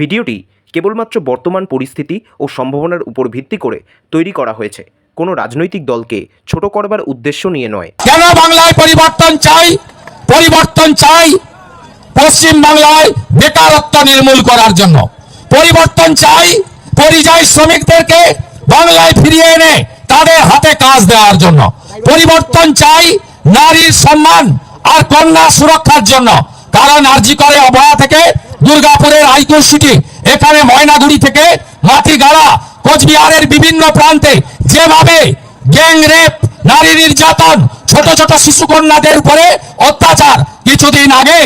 ভিডিওটি কেবলমাত্র বর্তমান পরিস্থিতি ও সম্ভাবনার উপর ভিত্তি করে তৈরি করা হয়েছে। কোনো রাজনৈতিক দলকে ছোট করবার উদ্দেশ্য নিয়ে নয়। কেন বাংলায় পরিবর্তন চাই? পরিবর্তন চাই পশ্চিম বাংলায় বেকারত্ব নির্মূল করার জন্য। পরিবর্তন চাই পরিযায়ী শ্রমিকদেরকে বাংলায় ফিরিয়ে এনে তাদের হাতে কাজ দেওয়ার জন্য। পরিবর্তন চাই নারীর সম্মান আর কন্যা সুরক্ষার জন্য। কারণ আরজি করে অবয়া থেকে দুর্গাপুরের হাইকোর্ট সিটি, এখানে ময়নাগুড়ি থেকে মাটিগাড়া কোচবিহারের বিভিন্ন প্রান্তে যেভাবে গ্যাং রেপ, নারী নির্যাতন, ছোট ছোট শিশু কন্যাদের উপরে অত্যাচার কিছুদিন আগে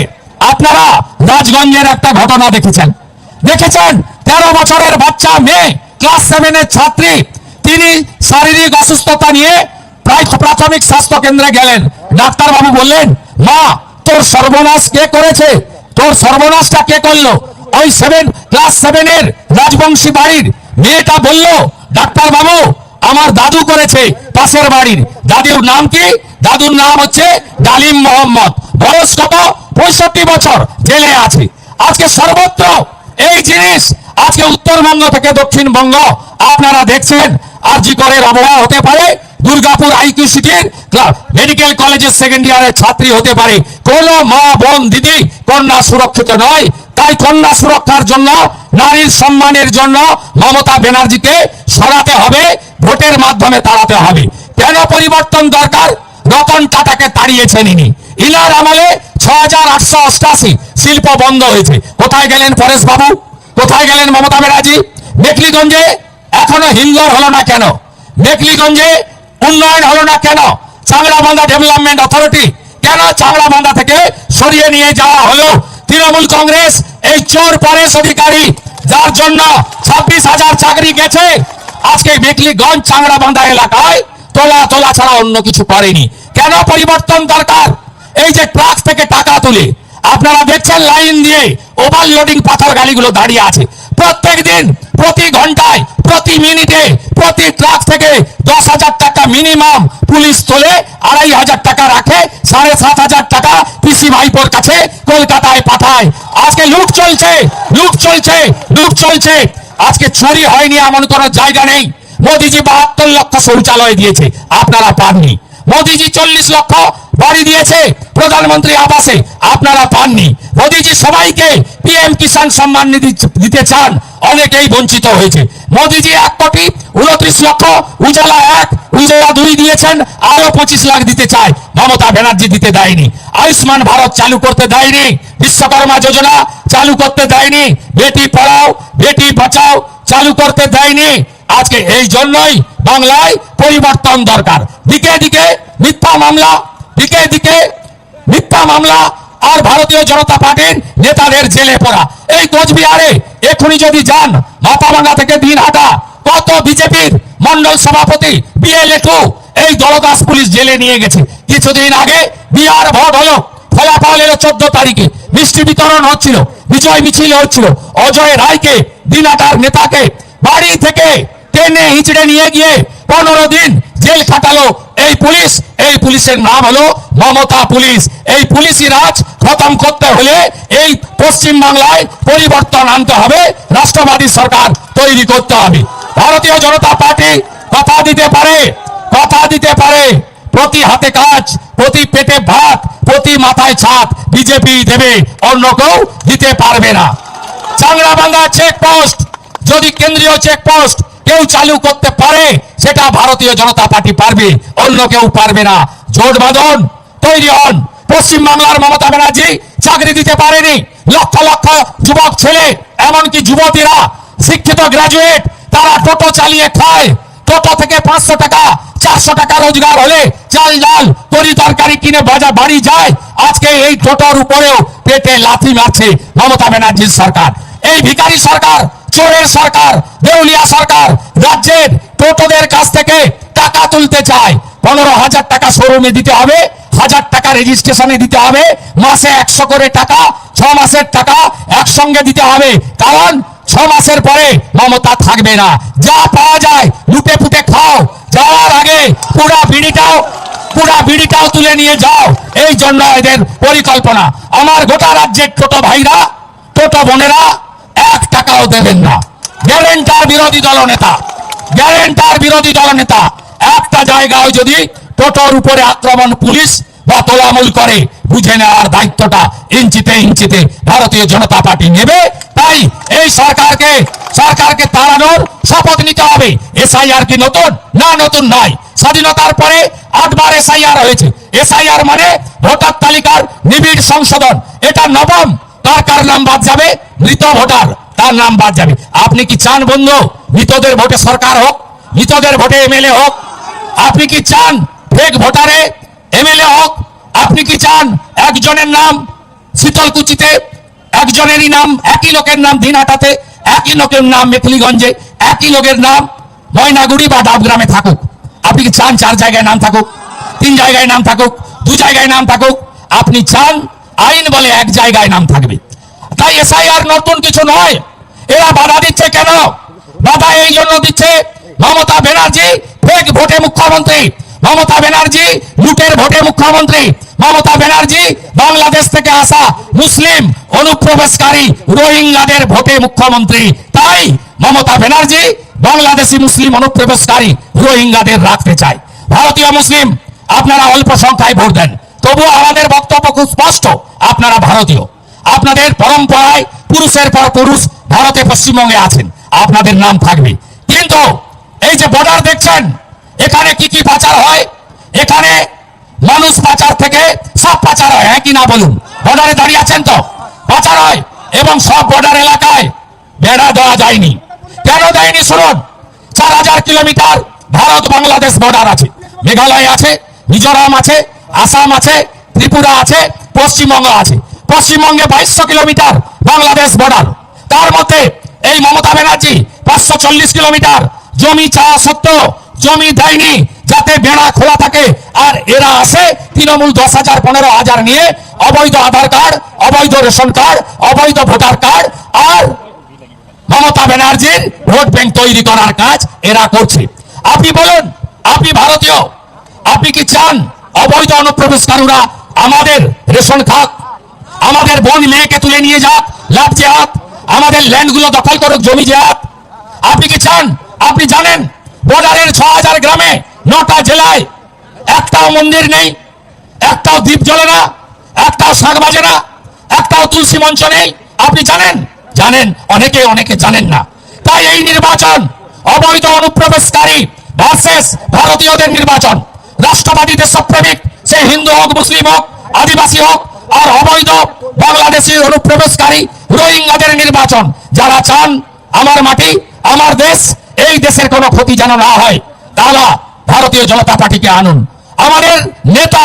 আপনারা রাজগঞ্জের একটা ঘটনা দেখেছেন। দেখেছেন? তেরো বছরের বাচ্চা, মেয়ে, ক্লাস সেভেনের ছাত্রী, তিনি শারীরিক অসুস্থতা নিয়ে প্রায় প্রাথমিক স্বাস্থ্য কেন্দ্রে গেলেন। ডাক্তার বাবু বললেন, মা, তোর সর্বনাশ কে করেছে? তোর সর্বনাশটা কে করল? ওই সেভেন ক্লাস সেভেনের রাজবংশী বাড়ির মেয়েটা বলল, ডাক্তার বাবু, আমার দাদু করেছে পাশের বাড়ির। দাদুর নাম কি? দাদুর নাম হচ্ছে ডালিম মোহাম্মদ। বয়স কত? পঁয়ষট্টি বছর। জেলে আছে। আজকে সর্বত্র এই জিনিস আজকে উত্তরবঙ্গ থেকে দক্ষিণবঙ্গ আপনারা দেখছেন। আর জি করের আবহাওয়া হতে পারে? দুর্গাপুর আইকিউ সিটির মেডিকেল কলেজের সেকেন্ড ইয়ারের ছাত্রী হতে পারে। কোন মা, বোন, দিদি কন্যা সুরক্ষিত নয়। তাই কন্যা সুরক্ষার জন্য, নারীর সম্মানের জন্য মমতা ব্যানার্জিকে সরাতে হবে, ভোটের মাধ্যমে তাড়াতে হবে। কেন পরিবর্তন দরকার? রতন টাটাকে তাড়িয়েছেন ইনি। ইনার আমলে ছ হাজার আটশো অষ্টাশি শিল্প বন্ধ হয়েছে। কোথায় গেলেন পরেশ বাবু? কোথায় গেলেন মমতা ব্যানার্জি? মেকলিগঞ্জে এখনও হিন্দর হলো না কেন? মেকলিগঞ্জে উন্নয়ন হলো না কেন? চাংড়াবান্ধা ডেভেলপমেন্ট অথরিটি কেন চাংড়াবান্ধা থেকে সরিয়ে নিয়ে যাওয়া হলো। তৃণমূল কংগ্রেস এই চোর পরেশ অধিকারী, যার জন্য ছাব্বিশ হাজার চাকরি গেছে। আজকে মেকলিগঞ্জ, চাংড়াবান্ধা এলাকায় তোলা তোলা ছাড়া অন্য কিছু করেনি। কেন পরিবর্তন দরকার? এই যে ট্রাক থেকে টাকা তুলে, আপনারা দেখছেন লাইন দিয়ে ওভারলোডিং পাথর গাড়িগুলো দাঁড়িয়ে আছে। প্রত্যেক দিন প্রতি ঘন্টায়, প্রতি মিনিটে প্রতি ট্রাক থেকে দশ হাজার টাকা মিনিমাম পুলিশ তোলে, আড়াই হাজার টাকা রাখে, সাড়ে সাত হাজার টাকা পিসি ভাইপোর কাছে কলকাতায় পাঠায়। আজকে লুট চলছে লুট চলছে লুট চলছে। আজকে চুরি হয়নি এমন কোনো জায়গা নেই। মোদিজি বাহাত্তর লক্ষ শৌচালয় দিয়েছে, আপনারা পাননি। মোদিজি চল্লিশ লক্ষ বাড়ি দিয়েছে, প্রধানমন্ত্রী আবাসে, আপনারা পাননি। মোদিজি সবাইকে পিএম কিষাণ সম্মান নিধি দিতে চান, অনেকেই বঞ্চিত হয়েছে। মোদিজি এক কোটি উনত্রিশ লক্ষ, উজালা এক, উজালা দুই দিয়েছেন আরও পঁচিশ লাখ দিতে চায়। মমতা ব্যানার্জি দিতে দেয়নি। আয়ুষ্মান ভারত চালু করতে দেয়নি। বিশ্বকর্মা যোজনা চালু করতে দেয়নি। বেটি পড়াও, বেটি বাঁচাও চালু করতে দেয়নি। আজকে এই জন্যই বাংলায় পরিবর্তন দরকার। দিকে দিকে মিথ্যা মামলা, দিকে দিকে মিথ্যা মামলা, আর ভারতীয় জনতা পার্টির নেতাদের জেলে পড়া। এই কোচবিহারে এখনই যদি যান, মাথাভাঙ্গা থেকে দিন হাটা কত বিজেপির মন্ডল সভাপতি বিএলএ এই দলদাস পুলিশ জেলে নিয়ে গেছে। কিছুদিন আগে বিহার ভোট হলো ফলাফল এলো চোদ্দ তারিখে। মিষ্টি বিতরণ হচ্ছিল, বিজয় মিছিল হচ্ছিল। অজয় রায়কে, দিনাটার নেতাকে বাড়ি থেকে টেনে হিঁচড়ে নিয়ে গিয়ে পনেরো দিন জেল খাটালো এই পুলিশ। এই পুলিশের নাম হলো মমতা পুলিশ। এই পুলিশি রাজ খতম করতে হলে এই পশ্চিম বাংলায় পরিবর্তন আনতে হবে, রাষ্ট্রবাদী সরকার তৈরি করতে হবে। ভারতীয় জনতা পার্টি কথা দিতে পারে, কথা দিতে পারে। প্রতি হাতে কাজ, প্রতি পেটে ভাত, প্রতি মাথায় ছাদ বিজেপি দেবে, অন্য কেউ দিতে পারবে না। চাংড়াবান্ধা চেকপোস্ট যদি কেন্দ্রীয় চেকপোস্ট কেউ চালু করতে পারে, সেটা ভারতীয় জনতা পার্টি পারবে, অন্য কেউ পারবে না। জোট বাঁধন তৈরি হন। পশ্চিম বাংলার মমতা ব্যানার্জি চাকরি দিতে পারেনি। লক্ষ লক্ষ যুবক ছেলে, এমনকি যুবতীরা, শিক্ষিত গ্রাজুয়েট তারা টোটো চালিয়ে খায়। টোটো থেকে পাঁচশো টাকা, চারশো টাকা রোজগার হলে চাল ডাল, তরি তরকারি কিনে বাজার বাড়ি যায়। আজকে এই টোটোর উপরেও পেটে লাথি মারছে মমতা ব্যানার্জির সরকার। এই ভিখারি সরকার, চোরের সরকার, দেউলিয়া সরকার, রাজ্যের টোটোদের কাছ থেকে টাকা তুলতে চায়। পনেরো হাজার টাকা শোরুমে দিতে হবে। হাজার টাকা রেজিস্ট্রেশনে দিতে হবে। মাসে একশো করে টাকা, ছ মাসের টাকা একসঙ্গে দিতে হবে। কারণ ছ মাসের পরে মমতা থাকবে না। যা পাওয়া যায়, লুটে পুটে খাও। যাওয়ার আগে পুরা বিড়িটাও পুরা বিড়িটাও তুলে নিয়ে যাও। এই জন্য এদের পরিকল্পনা। আমার গোটা রাজ্যের টোটো ভাইরা, টোটো বোনেরা, এক টাকাও দেবেন না। গ্যারেন্টার বিরোধী দলনেতা গ্যারেন্টার বিরোধী দলনেতা একটা জায়গায় যদি টোটোর উপরে আক্রমণ পুলিশ বা তোলামূল করে, বুঝে নেওয়ার দায়িত্বটা ইঞ্চিতে ইঞ্চিতে ভারতীয় জনতা পার্টি নেবে। তাই এই সরকারকে সরকারকে তাড়ানোর শপথ নিতে হবে। এসআইআর কি নতুন? না, নতুন নয়। স্বাধীনতার পরে আটবার এসআইআর হয়েছে। এসআইআর মানে ভোটার তালিকার নিবিড় সংশোধন। এটা নবম। তার কার নাম বাদ যাবে? মৃত ভোটার। তার নাম বাদ যাবে। আপনি কি চান বন্ধু? মৃতদের ভোটে সরকার হোক, মৃতদের ভোটে এমএলএ হোক। আপনি কি চান ফেক ভোটারে এমএলএ হোক, আপনি কি চান একজনের নাম শীতলকুচিতে, একজনেরই নাম, একই লোকের নাম দিনহাটাতে, একই লোকের নাম মেখলিগঞ্জে একই লোকের নাম ময়নাগুড়ি বা ডাবগ্রামে থাকুক। আপনি কি চান চার জায়গায় নাম থাকুক, তিন জায়গায় নাম থাকুক, দু জায়গায় নাম থাকুক? আপনি চান আইন বলে এক জায়গায় নাম থাকবে। তাই এসআইআর নতুন কিছু নয়। এরা বাধা দিচ্ছে কেন? বাধা এই জন্য দিচ্ছে মমতা ব্যানার্জি, ফেক ভোটে মুখ্যমন্ত্রী। মমতা ব্যানার্জি ভোটে মুখ্যমন্ত্রী মমতা ব্যানার্জি, বাংলাদেশ থেকে আসা মুসলিম অনুপ্রবেশকারী রোহিঙ্গাদের ভোটে মুখ্যমন্ত্রী। তাই মমতা ব্যানার্জি বাংলাদেশি মুসলিম অনুপ্রবেশকারী রোহিঙ্গাদের রাখতে চায়। ভারতীয় মুসলিম, আপনারা অল্প সংখ্যায় ভোট দেন। তবুও আমাদের বক্তব্য খুব স্পষ্ট, আপনারা ভারতীয়। আপনাদের পরম্পরায় পুরুষের পর পুরুষ ভারতে পশ্চিমবঙ্গে আছেন, আপনাদের নাম থাকবে। কিন্তু এই যে বর্ডার দেখছেন, এখানে কি কি পাচার হয়? এখানে মানুষ পাচার থেকে সব পাচার হয় হ্যাঁ কি না বলুন? বর্ডারে দাঁড়িয়ে আছেন তো? পাচার হয় এবং সব বর্ডার এলাকায় বেড়া দেওয়া যায়নি। কেন দেয়নি শুনুন? চার হাজার কিলোমিটার ভারত বাংলাদেশ বর্ডার আছে। মেঘালয় আছে, মিজোরাম আছে, আসাম আছে, ত্রিপুরা আছে, পশ্চিমবঙ্গ আছে। পশ্চিমবঙ্গে বাইশশো কিলোমিটার বাংলাদেশ বর্ডার। তার মধ্যে এই মমতা ব্যানার্জি পাঁচশো চল্লিশ কিলোমিটার। জমি চাওয়া সত্ত্বেও জমি দেয়নি। যাতে বেড়া খোলা থাকে। আর এরা আসে তৃণমূল দশ হাজার, পনেরো হাজার নিয়ে অবৈধ আধার কার্ড, অবৈধ রেশন কার্ড, অবৈধ ভোটার কার্ড আর মমতা ব্যানার্জির ভোট ব্যাংক তৈরি করার কাজ এরা করছে। আপনি বলুন, আপনি ভারতীয়, আপনি কি চান অবৈধ অনুপ্রবেশকারীরা আমাদের রেশন খাক, আমাদের বোন মেয়েকে তুলে নিয়ে যাক লাভ জেহাদ আমাদের ল্যান্ডগুলো দখল করুক, জমি জেহাদ আপনি কি চান? আপনি জানেন, বর্ডারের ছ হাজার গ্রামে নটা জেলায় একটাও মন্দির নেই, একটাও দ্বীপ জ্বলে না, একটাও শাক বাজে না, একটাও তুলসী মঞ্চ নেই। আপনি জানেন? জানেন। অনেকে অনেকে জানেন না। তাই এই নির্বাচন অবৈধ, অনুপ্রবেশকারী ভার্সেস ভারতীয়দের নির্বাচন। রাষ্ট্রবাদী দেশপ্রেমিক সে হিন্দু হোক, মুসলিম হোক, আদিবাসী হোক, আর অবৈধ বাংলাদেশি অনুপ্রবেশকারী রোহিঙ্গাদের নির্বাচন। যারা চান, আমার মাটি, আমার দেশ, এই দেশের কোনো ক্ষতি যেন না হয়। তারা ভারতীয় জনতা পার্টিকে আনুন। আমাদের নেতা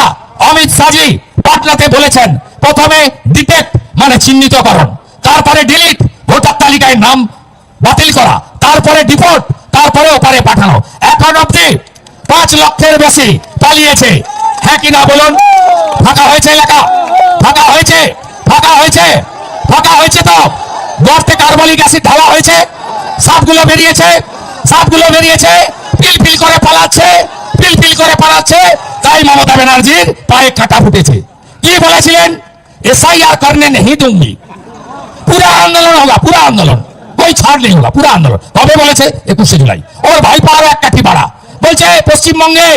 অমিত শাহজি পাটনাতে বলেছেন, প্রথমে ডিটেক্ট মানে চিহ্নিতকরণ, তারপরে ডিলিট, ভোটার তালিকায় নাম বাতিল করা, তারপরে ডিপোর্ট, তারপরে ওপারে পাঠানো। এখন অব্দি পাঁচ লক্ষের বেশি পালিয়েছে। হ্যাঁ কি না বলুন? ফাঁকা হয়েছে এলাকা? ফাঁকা হয়েছে? ফাঁকা হয়েছে? ফাঁকা হয়েছে তো? গর্তে কার্বলিক অ্যাসিড ঢালা হয়েছে? সাপগুলো বেরিয়েছে? সাপগুলো বেরিয়েছে? পিলপিল করে পালাচ্ছে পিলপিল করে পালাচ্ছে। তাই মমতা ব্যানার্জির পায়ে কাটা ফুটেছে। কি বলেছিলেন? এসআইআর করনে নেই দুঙ্গি পুরা আন্দোলন হলা পুরা আন্দোলন। ওই ছাড় নেই হলা আন্দোলন। তবে বলেছে একুশে জুলাই। ওর ভাই পাওয়ার এক কাঠি বাড়া। বলছে, পশ্চিমবঙ্গে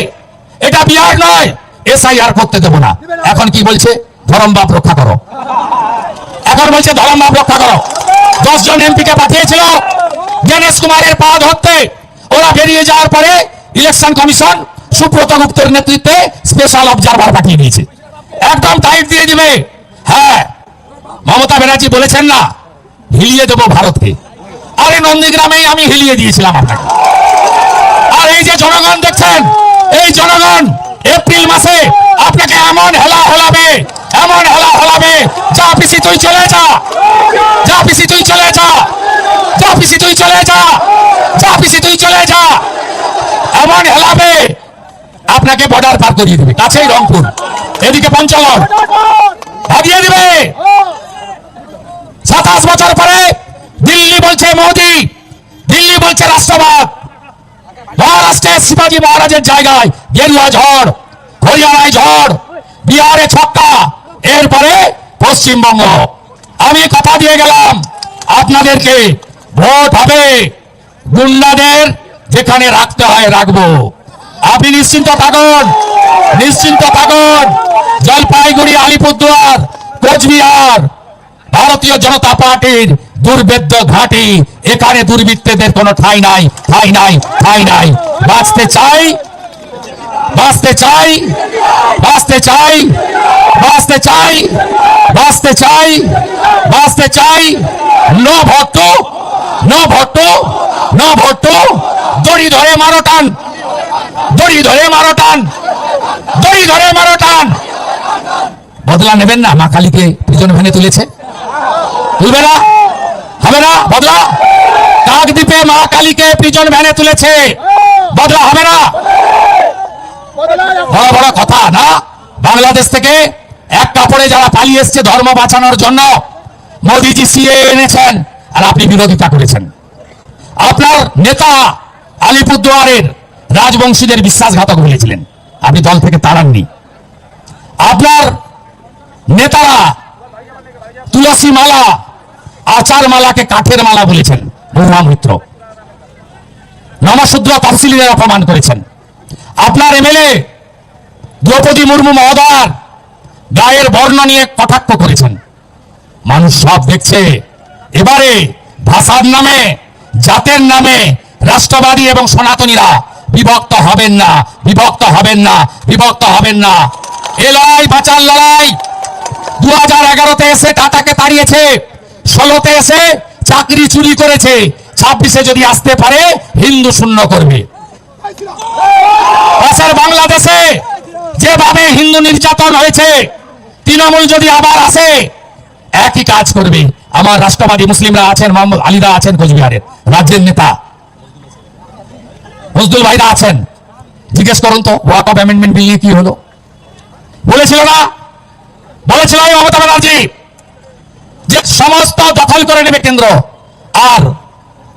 এটা বিহার নয়, এসআইআর করতে দেবো না। এখন কি বলছে? ধরমবাপ রক্ষা করো। এখন বলছে ধরমবাপ রক্ষা করো। দশজন এমপিকে পাঠিয়েছিল গণেশ কুমারের পা ধরতে। ওরা বেরিয়ে যাওয়ার পরে ইলেকশন কমিশন সুব্রত গুপ্তের নেতৃত্বে স্পেশাল অবজারভার পাঠিয়ে দিয়েছে। একদম টাইট দিয়ে দিবে। হ্যাঁ মমতা ব্যানার্জি বলেছেন না, হিলিয়ে দেবো ভারতকে। আরে নন্দীগ্রামেই আমি হিলিয়ে দিয়েছিলাম আপনাকে। আর এই যে জনগণ দেখছেন, এই জনগণ এপ্রিল মাসে আপনাকে এমন হেলা হেলাবে, এমন হেলা হেলাবে, যা পিসি তুই চলে যা যা পিসি তুই চলে যা। যা পিসি, তুই চলে যা। যা পিসি, তুই চলে যা। এমন হেলাবে আপনাকে বর্ডার পার করিয়ে দিবে। কাছেই রংপুর। এদিকে পঞ্চগড়। ভাগিয়ে দিবে। সাতাশ বছর পরে দিল্লি বলছে মোদি। দিল্লি বলছে রাষ্ট্রবাদ। মহারাষ্ট্রের শিবাজী মহারাজের জায়গায় গেরুয়া ঝড়, হরিয়ানায় ঝড়, বিহারে ছক্কা। এরপরে পশ্চিমবঙ্গ। আমি কথা দিয়ে গেলাম। আপনাদেরকে ভোট হবে। গুন্ডাদের যেখানে রাখতে হয় রাখব। আপনি নিশ্চিন্ত থাকুন নিশ্চিন্ত থাকুন। জলপাইগুড়ি, আলিপুরদুয়ার, কোচবিহার, ভারতীয় জনতা পার্টির দুর্বেদ্য ঘাঁটি। এখানে দুর্বৃত্তদের কোনো ঠাঁই নাই, ঠাই নাই, ঠাঁই নাই। বাঁচতে চাই বাঁচতে চাই বাঁচতে চাই বাঁচতে চাই বাঁচতে চাই বাঁচতে চাই। ন ভট্ট ন ভট্ট ন ভট্ট দড়ি ধরে মারো টান, দড়ি ধরে মারো টান, দড়ি ধরে মারো টান। বদলা নেবেন না, মা কালীকে পিছনে ভেঙে তুলেছে। তুলবে না, হবে না, বদলা। কাকদ্বীপে মা কালীকে পিছন ভ্যানে তুলেছে। বদলা হবে না। বড় বড় কথা, না? বাংলাদেশ থেকে এক কাপড়ে যারা পালিয়ে এসছে ধর্ম বাঁচানোর জন্য মোদিজি সিএ এনেছেন আর আপনি বিরোধিতা করেছেন। আপনার নেতা আলিপুরদুয়ারের রাজবংশীদের বিশ্বাসঘাতক বলেছিলেন। আপনি দল থেকে তাড়াননি। আপনার নেতারা তুলসী মালা, আচার মালাকে কাঠের মালা বলেছেন বহুমা মিত্র। নমশূদ্র অপমান করেছেন। আপনার এমএলএ দ্রৌপদী মুর্মু মহোদয়ার গায়ের বর্ণ নিয়ে কটাক্ষ করেছেন। মানুষ সব দেখছে। এবারে ভাষার নামে, জাতের নামে রাষ্ট্রবাদী এবং সনাতনীরা বিভক্ত হবেন না, বিভক্ত হবেন না, বিভক্ত হবেন না। এ লড়াই বাঁচার লড়াই। দু হাজার এগারোতে এসে টাটাকে তাড়িয়েছে, ষোলোতে এসে চাকরি চুরি করেছে, ছাব্বিশে যদি আসতে পারে, হিন্দু শূন্য করবে। বাংলাদেশে যেভাবে হিন্দু নির্যাতন হয়েছে, তৃণমূল যদি আবার আসে একই কাজ করবে। আমার রাষ্ট্রবাদী মুসলিমরা আছেন, মোহাম্মদ আলীরা আছেন কোচবিহারের রাজ্যের নেতা। মজদুল ভাইরা আছেন। জিজ্ঞেস করুন তো ওয়াক অফ অ্যামেন্ডমেন্ট বিল নিয়ে কি হলো? বলেছিল না? বলেছিল মমতা ব্যানার্জি যে সমস্ত দখল করে নেবে কেন্দ্র, আর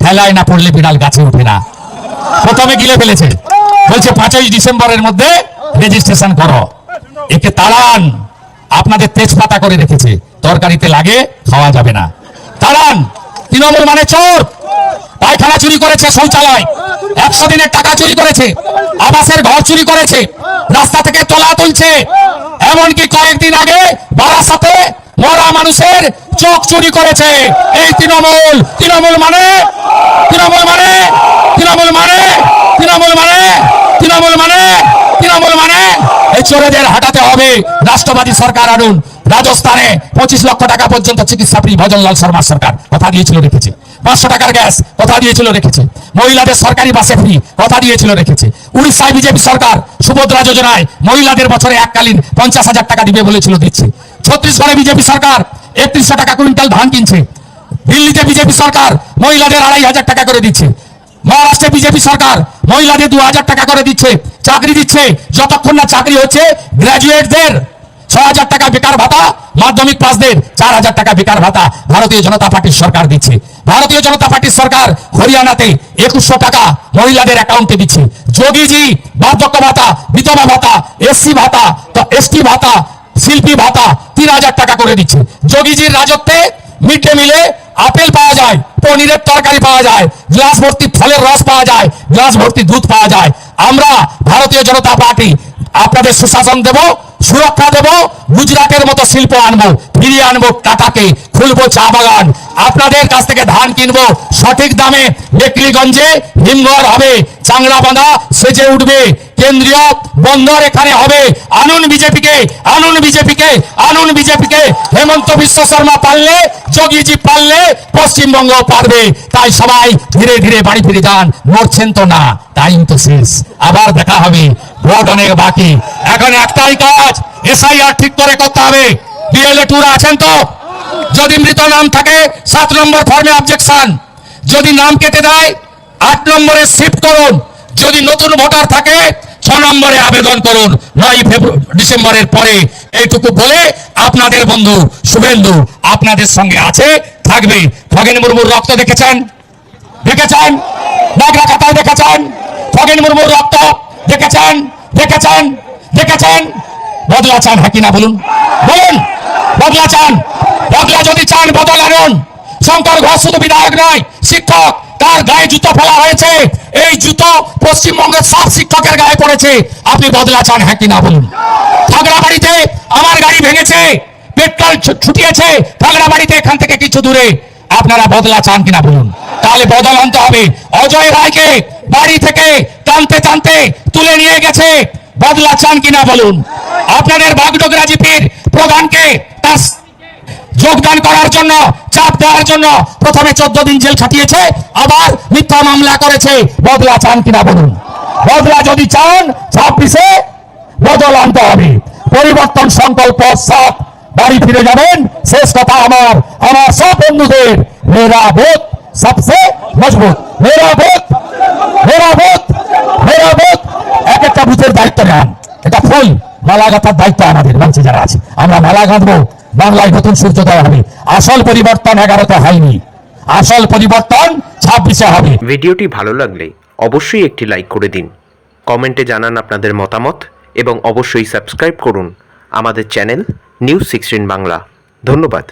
ঠেলায় না পড়লে বিড়াল গাছে উঠে না। প্রথমে গিলে ফেলেছে। বলছে, পাঁচই ডিসেম্বরের মধ্যে রেজিস্ট্রেশন করো। একে তাড়ান। আপনাদের তেজপাতা করে রেখেছে। তরকারিতে লাগে, খাওয়া যাবে না। দাঁড়ান, তৃণমূল মানে চোর। পায়খানা চুরি করেছে শৌচালয়। একশো দিনের টাকা চুরি করেছে। আবাসের ঘর চুরি করেছে। রাস্তা থেকে তোলা তুলছে। এমনকি কয়েকদিন আগে বারাসাতে মরা মানুষের চোখ চুরি করেছে। এই তৃণমূল তৃণমূল মানে? তৃণমূল মানে? তৃণমূল মানে? তৃণমূল মানে? তৃণমূল মানে? এই চোরেদের হাঁটাতে হবে। রাষ্ট্রবাদী সরকার আনুন। রাজস্থানে পঁচিশ লক্ষ টাকা পর্যন্ত চিকিৎসা ফ্রি ভজনলাল শর্মা সরকার। কথা দিয়েছিল, রেখেছে। পাঁচশো টাকার গ্যাস, কথা দিয়েছিল, রেখেছে। মহিলাদের সরকারি বাসে ফ্রি, কথা দিয়েছিল, রেখেছে। উড়িষ্যায় বিজেপি সরকার সুভদ্রা যোজনায় মহিলাদের বছরে এককালীন পঞ্চাশ হাজার টাকা দিবে বলেছিল, দিচ্ছে। ছত্তিশগড়ে বিজেপি সরকার একত্রিশশো টাকা কুইন্টাল ধান কিনছে। দিল্লিতে বিজেপি সরকার মহিলাদের আড়াই হাজার টাকা করে দিচ্ছে। মহারাষ্ট্রে বিজেপি সরকার মহিলাদের দু হাজার টাকা করে দিচ্ছে, চাকরি দিচ্ছে। যতক্ষণ না চাকরি হচ্ছে গ্রাজুয়েটদের ছ হাজার টাকা বেকার ভাতা, মাধ্যমিক পাসদের চার হাজার টাকা বেকার ভাতা ভারতীয় জনতা পার্টির সরকার দিচ্ছে। ভারতীয় জনতা পার্টির সরকার হরিয়ানাতে একুশশো টাকা মহিলাদের অ্যাকাউন্টে দিচ্ছে। যোগীজি, বার্ধক্য ভাতা, বিধবা ভাতা এসসি ভাতা এসটি ভাতা, শিল্পী ভাতা, তিন হাজার টাকা করে দিচ্ছে। যোগীজির রাজত্বে মিড ডে মিলে আপেল পাওয়া যায়, পনিরের তরকারি পাওয়া যায়, গ্লাস ভর্তি ফলের রস পাওয়া যায়, গ্লাস ভর্তি দুধ পাওয়া যায়। আমরা ভারতীয় জনতা পার্টি আপনাদের সুশাসন দেব সুরক্ষা দেব, গুজরাটের মতো শিল্প আনব, ফিরিয়ে আনব টাটাকে, খুলবো চা বাগান। আপনাদের কাছ থেকে ধান কিনবো, সঠিক দামে মেকলিগঞ্জে হিমঘর হবে চাংড়া বাঁধা সেজে উঠবে, কেন্দ্রীয় বন্দর এখানে হবে। আনুন বিজেপিকে আনুন বিজেপিকে আনুন বিজেপিকে। হেমন্ত বিশ্ব শর্মা পারলে, যোগীজি পারলে, পশ্চিমবঙ্গ পারবে। তাই সবাই ধীরে ধীরে বাড়ি ফিরে যান, মরছেন তো না, টাইম তো শেষ। আবার দেখা হবে ভোট অনেক বাকি। এখন একটাই কাজ এসআইআর ঠিক করে করতে হবে। বিএলএ টুরা আছেন তো? যদি মৃত নাম থাকে, সাত নম্বর ফর্মে অবজেকশন যদি নাম কেটে দেয়, আট নম্বরে শিফট করুন। যদি নতুন ভোটার থাকে, ছ নম্বরে আবেদন করুন। নয় ফেব্রুয়ারি ডিসেম্বরের পরে। এইটুকু বলে আপনাদের বন্ধু শুভেন্দু আপনাদের সঙ্গে আছে, থাকবে। খগেন মুর্মুর রক্ত দেখেছেন? দেখেছেন? নাগরা কাতায় দেখেছেন? খগেন মুর্মুর রক্ত দেখেছেন? দেখেছেন? দেখেছেন? বদলা চান হাকি না বলুন? বলুন বদলা চান। বদলা যদি চান, বদল আনুন। শঙ্কর ঘোষ শুধু বিধায়ক নয়, শিক্ষক, তার গায়ে জুতো ফেলা হয়েছে। এই জুতো পশ্চিমবঙ্গের সব শিক্ষকের গায়ে পড়েছে। আপনি বদলা চান হ্যাঁ কিনা বলুন? খাগড়াবাড়িতে আমার গাড়ি ভেঙেছে, পেট্রোল ছুটিয়েছে। খাগড়াবাড়িতে এখান থেকে কিছু দূরে। আপনারা বদলা চান কিনা বলুন? তাহলে বদল আনতে হবে। অজয় রায়কে বাড়ি থেকে টানতে টানতে তুলে নিয়ে গেছে। বদলা চান কিনা বলুন? আপনাদের বাগডোগরা জিপির প্রধানকে যোগদান করার জন্য, চাপ দেওয়ার জন্য প্রথমে চোদ্দ দিন জেল খাটিয়েছে, আবার মিথ্যা মামলা করেছে। বদলা চান কিনা বলুন? বদলা যদি চান, ছাব্বিশে বদল আনতে হবে। পরিবর্তন সংকল্প সাত, বাড়ি ফিরে যাবেন। শেষ কথা আমার। আমার সব বন্ধুদের মেরা ভোট সবসে মজবুত মেরা ভোট মেরা ভোট মেরা ভোট এক একটা দায়িত্ব নেন এটা ফুল। মালা দায়িত্ব আমাদের মঞ্চে যারা আছে। আমরা মালা গাঁথবো বাংলায় নতুন সূর্যোদয় হবে। আসল পরিবর্তন এগারোতে হয়নি। আসল পরিবর্তন ছাব্বিশে হবে। ভিডিওটি ভালো লাগলে অবশ্যই একটি লাইক করে দিন। কমেন্টে জানান আপনাদের মতামত এবং অবশ্যই সাবস্ক্রাইব করুন আমাদের চ্যানেল নিউজ সিক্সটিন বাংলা। ধন্যবাদ।